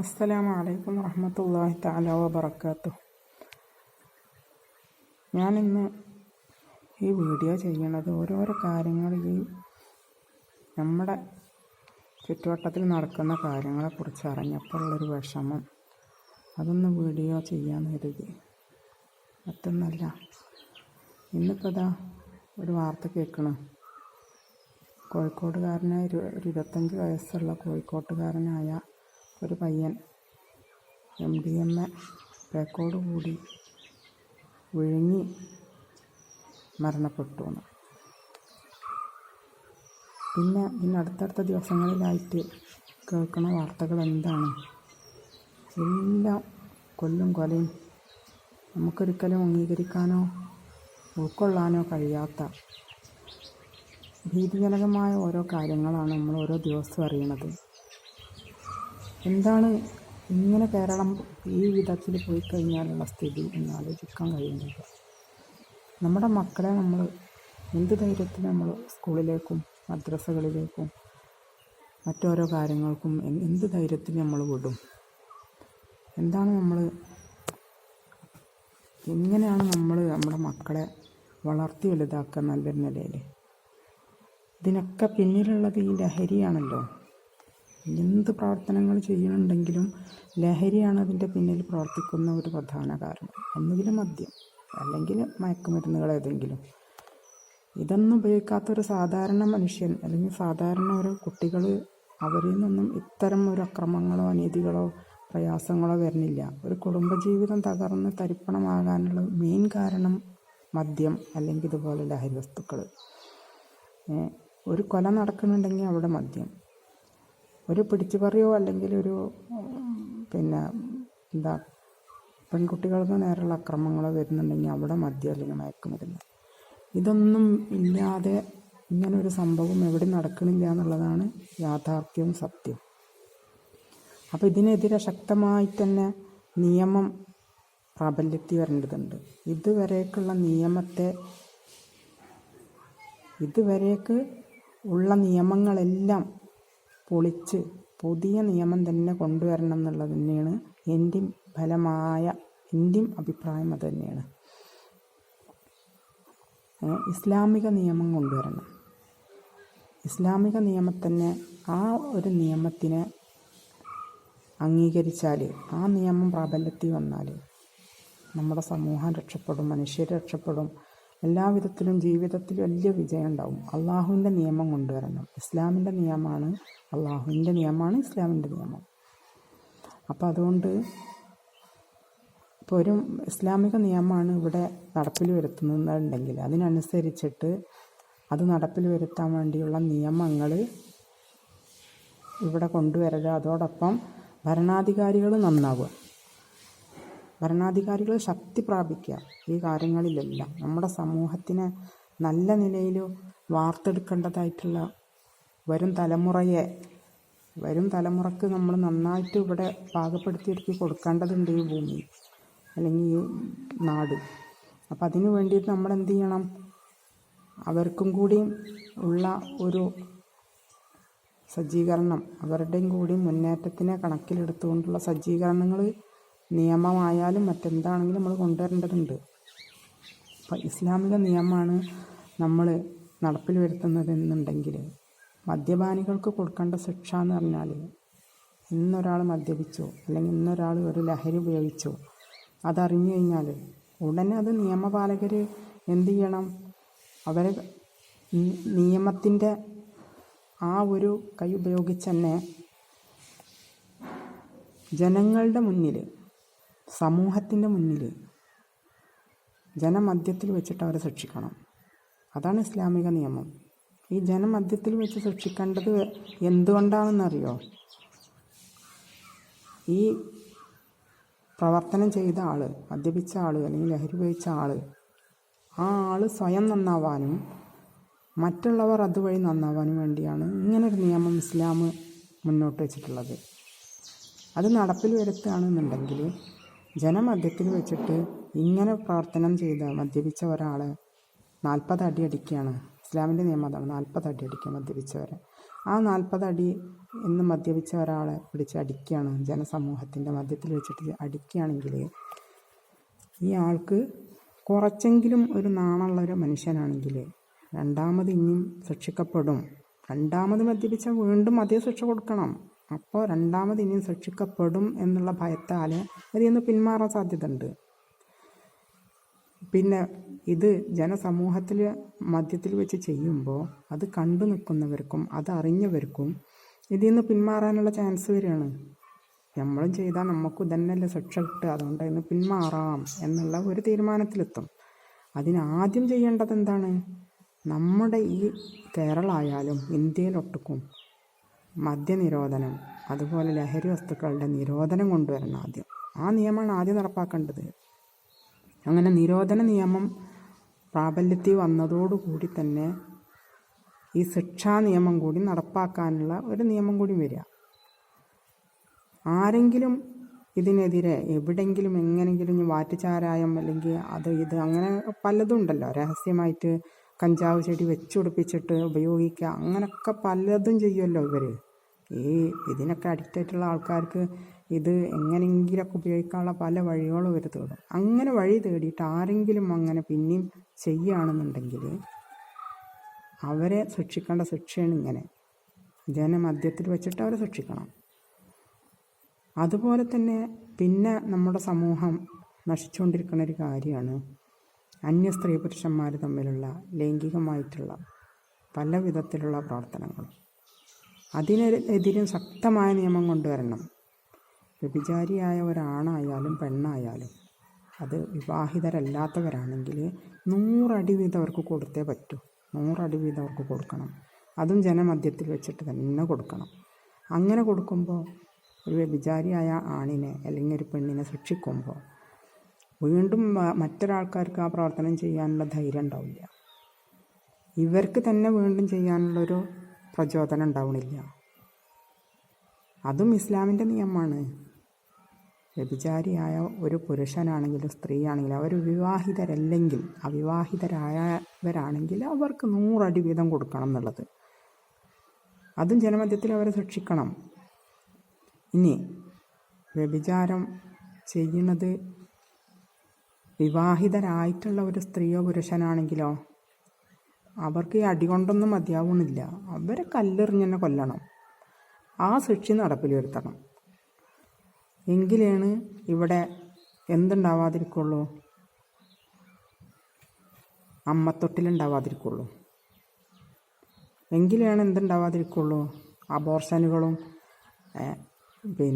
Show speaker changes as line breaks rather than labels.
അസ്സലാമു അലൈക്കും വറഹമത്തല്ലാഹി തആല വബറകാത്തു ഞാനിന്ന് ഈ വീഡിയോ ചെയ്യണത് ഓരോരോ കാര്യങ്ങൾ ഈ നമ്മുടെ ചുറ്റുവട്ടത്തിൽ നടക്കുന്ന കാര്യങ്ങളെക്കുറിച്ച് അറിഞ്ഞപ്പോഴുള്ളൊരു വിഷമം. അതൊന്ന് വീഡിയോ ചെയ്യാൻ കരുതി. മറ്റൊന്നല്ല ഇന്നിപ്പോൾ ഇതാ ഒരു വാർത്ത കേൾക്കണം. കോഴിക്കോട്ടുകാരനായ ഒരു ഇരുപത്തഞ്ച് വയസ്സുള്ള കോഴിക്കോട്ടുകാരനായ ഒരു പയ്യൻ എം ഡി എം എ പേക്കോട് കൂടി വിഴുങ്ങി മരണപ്പെട്ടു എന്ന്. പിന്നെ ഇന്ന് അടുത്തടുത്ത ദിവസങ്ങളിലായിട്ട് കേൾക്കുന്ന വാർത്തകൾ എന്താണ്? എല്ലാം കൊല്ലും കൊലയും. നമുക്കൊരിക്കലും അംഗീകരിക്കാനോ ഉൾക്കൊള്ളാനോ കഴിയാത്ത ഭീതിജനകമായ ഓരോ കാര്യങ്ങളാണ് നമ്മൾ ഓരോ ദിവസവും അറിയണത്. എന്താണ് ഇങ്ങനെ കേരളം ഈ വിധത്തിൽ പോയി കഴിഞ്ഞാലുള്ള സ്ഥിതി എന്ന് ആലോചിക്കാൻ കഴിയുന്നില്ല നമ്മുടെ മക്കളെ നമ്മൾ എന്ത് ധൈര്യത്തിൽ നമ്മൾ സ്കൂളിലേക്കും മദ്രസകളിലേക്കും മറ്റോരോ കാര്യങ്ങൾക്കും എന്ത് ധൈര്യത്തിൽ നമ്മൾ വിടും? എന്താണ് നമ്മൾ എങ്ങനെയാണ് നമ്മൾ നമ്മുടെ മക്കളെ വളർത്തി വലുതാക്കുക നല്ലൊരു നിലയിൽ? ഇതിനൊക്കെ പിന്നിലുള്ളത് ഈ ലഹരിയാണല്ലോ. എന്ത് പ്രവർത്തനങ്ങൾ ചെയ്യുന്നുണ്ടെങ്കിലും ലഹരിയാണ് അതിന്റെ പിന്നിൽ പ്രവർത്തിക്കുന്ന ഒരു പ്രധാന കാരണം. ഒന്നുകിൽ മദ്യം അല്ലെങ്കിൽ മയക്കുമരുന്നുകൾ ഏതെങ്കിലും. ഇതൊന്നും ഉപയോഗിക്കാത്ത ഒരു സാധാരണ മനുഷ്യൻ അല്ലെങ്കിൽ സാധാരണ ഒരു കുട്ടികൾ അവരിൽ നിന്നും ഇത്തരം ഒരു അക്രമങ്ങളോ അനീതികളോ പ്രയാസങ്ങളോ വരുന്നില്ല. ഒരു കുടുംബജീവിതം തകർന്ന് തരിപ്പണമാകാനുള്ള മെയിൻ കാരണം മദ്യം അല്ലെങ്കിൽ ഇതുപോലെ ലഹരി വസ്തുക്കൾ. ഒരു കൊല നടക്കുന്നുണ്ടെങ്കിൽ അവിടെ മദ്യം. ഒരു പിടിച്ചുപറിയോ അല്ലെങ്കിൽ ഒരു പിന്നെ എന്താ പെൺകുട്ടികൾക്ക് നേരെയുള്ള അക്രമങ്ങളോ വരുന്നുണ്ടെങ്കിൽ അവിടെ മദ്യം അല്ലെങ്കിൽ മയക്കുമരുന്ന് ഇതൊന്നും ഇല്ലാതെ ഇങ്ങനൊരു സംഭവം എവിടെ നടക്കണില്ല എന്നുള്ളതാണ് യാഥാർത്ഥ്യവും സത്യം. അപ്പോൾ ഇതിനെതിരെ ശക്തമായി തന്നെ നിയമം പ്രാബല്യത്തിൽ വരേണ്ടതുണ്ട്. ഇതുവരേക്കുള്ള നിയമത്തെ ഇതുവരേക്ക് ഉള്ള നിയമങ്ങളെല്ലാം പൊളിച്ച് പുതിയ നിയമം തന്നെ കൊണ്ടുവരണം എന്നുള്ളത് തന്നെയാണ് എന്റെയും ഫലമായ എന്റെയും അഭിപ്രായം അത് തന്നെയാണ്. ഇസ്ലാമിക നിയമം കൊണ്ടുവരണം. ഇസ്ലാമിക നിയമത്തന്നെ ആ ഒരു നിയമത്തിനെ അംഗീകരിച്ചാൽ ആ നിയമം പ്രാബല്യത്തിൽ വന്നാൽ നമ്മുടെ സമൂഹം രക്ഷപ്പെടും മനുഷ്യർ രക്ഷപ്പെടും എല്ലാവിധത്തിലും ജീവിതത്തിൽ വലിയ വിജയം ഉണ്ടാവും അള്ളാഹുവിന്റെ നിയമം കൊണ്ടുവരണം. ഇസ്ലാമിന്റെ നിയമമാണ് അള്ളാഹുവിന്റെ നിയമമാണ് ഇസ്ലാമിന്റെ നിയമം. അപ്പോൾ അതുകൊണ്ട് ഇപ്പോൾ ഒരു ഇസ്ലാമിക നിയമമാണ് ഇവിടെ നടപ്പിൽ വരുത്തുന്നുണ്ടെങ്കിൽ അതിനനുസരിച്ചിട്ട് അത് നടപ്പിൽ വരുത്താൻ വേണ്ടിയുള്ള നിയമങ്ങൾ ഇവിടെ കൊണ്ടുവരിക അതോടൊപ്പം ഭരണാധികാരികൾ നന്നാവുക. ഭരണാധികാരികൾ ശക്തി പ്രാപിക്കുക. ഈ കാര്യങ്ങളിലെല്ലാം നമ്മുടെ സമൂഹത്തിന് നല്ല നിലയിൽ വാർത്തെടുക്കേണ്ടതായിട്ടുള്ള വരും തലമുറയെ വരും തലമുറയ്ക്ക് നമ്മൾ നന്നായിട്ട് ഇവിടെ പാകപ്പെടുത്തിയെടുത്ത് കൊടുക്കേണ്ടതുണ്ട് ഈ ഭൂമി അല്ലെങ്കിൽ ഈ നാട്. അപ്പം അതിനു വേണ്ടിയിട്ട് നമ്മൾ എന്ത് ചെയ്യണം? അവർക്കും കൂടി ഉള്ള ഒരു സജ്ജീകരണം അവരുടെയും കൂടി മുന്നേറ്റത്തിനെ കണക്കിലെടുത്തുകൊണ്ടുള്ള സജ്ജീകരണങ്ങൾ നിയമമായാലും മറ്റെന്താണെങ്കിലും നമ്മൾ കൊണ്ടുവരേണ്ടതുണ്ട്. അപ്പം ഇസ്ലാമിക നിയമമാണ് നമ്മൾ നടപ്പിൽ വരുത്തുന്നതെന്നുണ്ടെങ്കിൽ മദ്യപാനികൾക്ക് കൊടുക്കേണ്ട ശിക്ഷ എന്ന് പറഞ്ഞാൽ ഇന്നൊരാൾ മദ്യപിച്ചു അല്ലെങ്കിൽ ഇന്നൊരാൾ ഒരു ലഹരി ഉപയോഗിച്ചു അതറിഞ്ഞു കഴിഞ്ഞാൽ ഉടനെ അത് നിയമപാലകർ എന്തു ചെയ്യണം? അവരെ നിയമത്തിന്റെ ആ ഒരു കൈ ഉപയോഗിച്ച് തന്നെ ജനങ്ങളുടെ മുന്നിൽ സമൂഹത്തിന്റെ മുന്നിൽ ജനമധ്യത്തിൽ വെച്ചിട്ട് അവരെ ശിക്ഷിക്കണം അതാണ് ഇസ്ലാമിക നിയമം. ഈ ജനമധ്യത്തിൽ വെച്ച് ശിക്ഷിക്കേണ്ടത് എന്തുകൊണ്ടാണെന്നറിയോ? ഈ പ്രവർത്തനം ചെയ്ത ആൾ മദ്യപിച്ച ആൾ അല്ലെങ്കിൽ ലഹരി ഉപയോഗിച്ച ആൾ ആ ആൾ സ്വയം നന്നാവാനും മറ്റുള്ളവർ അതുവഴി നന്നാവാനും വേണ്ടിയാണ് ഇങ്ങനൊരു നിയമം ഇസ്ലാം മുന്നോട്ട് വെച്ചിട്ടുള്ളത്. അത് നടപ്പിൽ വരുത്തുകയാണെന്നുണ്ടെങ്കിൽ ജനമധ്യത്തിൽ വെച്ചിട്ട് ഇങ്ങനെ പ്രവർത്തനം ചെയ്ത മദ്യപിച്ച ഒരാൾ നാൽപ്പത് അടി അടിക്കുകയാണ് ഇസ്ലാമിന്റെ നിയമം അതാണ്. നാൽപ്പത് അടി അടിക്കുക മദ്യപിച്ചവരെ. ആ നാൽപ്പത് അടി എന്ന് മദ്യപിച്ച ഒരാളെ പിടിച്ച് അടിക്കുകയാണ് ജനസമൂഹത്തിന്റെ മധ്യത്തിൽ വെച്ചിട്ട്. അടിക്കുകയാണെങ്കിൽ ഈ ആൾക്ക് കുറച്ചെങ്കിലും ഒരു നാണുള്ള ഒരു മനുഷ്യനാണെങ്കിൽ രണ്ടാമത് ഇനിയും ശിക്ഷിക്കപ്പെടും. രണ്ടാമത് മദ്യപിച്ചാൽ വീണ്ടും അതേ ശിക്ഷ കൊടുക്കണം. അപ്പോൾ രണ്ടാമത് ഇനിയും ശിക്ഷിക്കപ്പെടും എന്നുള്ള ഭയത്താൽ അതിൽ നിന്ന് പിന്മാറാൻ സാധ്യതയുണ്ട്. പിന്നെ ഇത് ജനസമൂഹത്തിൽ മധ്യത്തിൽ വെച്ച് ചെയ്യുമ്പോൾ അത് കണ്ടു നിൽക്കുന്നവർക്കും അത് അറിഞ്ഞവർക്കും ഇതിൽ നിന്ന് പിന്മാറാനുള്ള ചാൻസ് വരികയാണ്. നമ്മളും ചെയ്താൽ നമുക്ക് ഇതന്നെയല്ലേ ശിക്ഷ കിട്ടുക അതുകൊണ്ട് ഇന്ന് പിന്മാറാം എന്നുള്ള ഒരു തീരുമാനത്തിലെത്തും. അതിനാദ്യം ചെയ്യേണ്ടത് എന്താണ്? നമ്മുടെ ഈ കേരളമായാലും ഇന്ത്യയിലൊട്ടുക്കും. മദ്യനിരോധനം. അതുപോലെ ലഹരി വസ്തുക്കളുടെ നിരോധനം കൊണ്ടുവരണം ആദ്യം. ആ നിയമമാണ് ആദ്യം നടപ്പാക്കേണ്ടത്. അങ്ങനെ നിരോധന നിയമം പ്രാബല്യത്തിൽ വന്നതോടുകൂടി തന്നെ ഈ ശിക്ഷാ നിയമം കൂടി നടപ്പാക്കാനുള്ള ഒരു നിയമം കൂടി വരിക. ആരെങ്കിലും ഇതിനെതിരെ എവിടെങ്കിലും എങ്ങനെങ്കിലും വാറ്റുചാരായം അല്ലെങ്കിൽ അത് ഇത് അങ്ങനെ പലതും ഉണ്ടല്ലോ. രഹസ്യമായിട്ട് കഞ്ചാവ് ചെടി വെച്ചുപിടിപ്പിച്ചിട്ട് ഉപയോഗിക്കുക അങ്ങനെയൊക്കെ പലതും ചെയ്യുമല്ലോ ഇവർ ഈ ഇതിനൊക്കെ അഡിക്റ്റ് ആയിട്ടുള്ള ആൾക്കാർക്ക് ഇത് എങ്ങനെയെങ്കിലൊക്കെ ഉപയോഗിക്കാനുള്ള പല വഴികളും ഇവർ തേടും. അങ്ങനെ വഴി തേടിയിട്ട് ആരെങ്കിലും അങ്ങനെ പിന്നെയും ചെയ്യുകയാണെന്നുണ്ടെങ്കിൽ അവരെ ശിക്ഷിക്കേണ്ട ശിക്ഷയാണ് ഇങ്ങനെ. ജനമധ്യത്തിൽ വെച്ചിട്ട് അവരെ ശിക്ഷിക്കണം അതുപോലെ തന്നെ പിന്നെ നമ്മുടെ സമൂഹം നശിച്ചുകൊണ്ടിരിക്കുന്ന ഒരു കാര്യമാണ് അന്യ സ്ത്രീ പുരുഷന്മാർ തമ്മിലുള്ള ലൈംഗികമായിട്ടുള്ള പല വിധത്തിലുള്ള പ്രവർത്തനങ്ങൾ. അതിനെതിരും ശക്തമായ നിയമം കൊണ്ടുവരണം. വ്യഭിചാരിയായ ഒരാണായാലും പെണ്ണായാലും അത് വിവാഹിതരല്ലാത്തവരാണെങ്കിൽ നൂറടി വീതം അവർക്ക് കൊടുത്തേ പറ്റൂ. നൂറടി വീതം അവർക്ക് കൊടുക്കണം. അതും ജനമധ്യത്തിൽ വെച്ചിട്ട് തന്നെ കൊടുക്കണം. അങ്ങനെ കൊടുക്കുമ്പോൾ ഒരു വ്യഭിചാരിയായ ആണിനെ അല്ലെങ്കിൽ ഒരു പെണ്ണിനെ ശിക്ഷിക്കുമ്പോൾ വീണ്ടും മറ്റൊരാൾക്കാർക്ക് ആ പ്രവർത്തനം ചെയ്യാനുള്ള ധൈര്യം ഉണ്ടാവില്ല. ഇവർക്ക് തന്നെ വീണ്ടും ചെയ്യാനുള്ളൊരു പ്രചോദനം ഉണ്ടാവണില്ല. അതും ഇസ്ലാമിന്റെ നിയമമാണ്. വ്യഭിചാരിയായ ഒരു പുരുഷനാണെങ്കിലും സ്ത്രീയാണെങ്കിലും അവർ വിവാഹിതരല്ലെങ്കിൽ അവിവാഹിതരായവരാണെങ്കിൽ അവർക്ക് നൂറടി വീതം കൊടുക്കണം എന്നുള്ളത്. അതും ജനമധ്യത്തിൽ അവരെ ശിക്ഷിക്കണം ഇനി വ്യഭിചാരം ചെയ്യുന്നത് വിവാഹിതരായിട്ടുള്ള ഒരു സ്ത്രീയോ പുരുഷനാണെങ്കിലോ അവർക്ക് ഈ അടി കൊണ്ടൊന്നും മതിയാവണില്ല. അവരെ കല്ലെറിഞ്ഞ് തന്നെ കൊല്ലണം. ആ ശിക്ഷ നടപ്പിൽ വരുത്തണം. എങ്കിലാണ് ഇവിടെ എന്തുണ്ടാവാതിരിക്കുള്ളൂ? അമ്മത്തൊട്ടിലുണ്ടാവാതിരിക്കുള്ളൂ. എങ്കിലാണ് എന്തുണ്ടാവാതിരിക്കുള്ളൂ? അബോർഷനുകളും പിന്നെ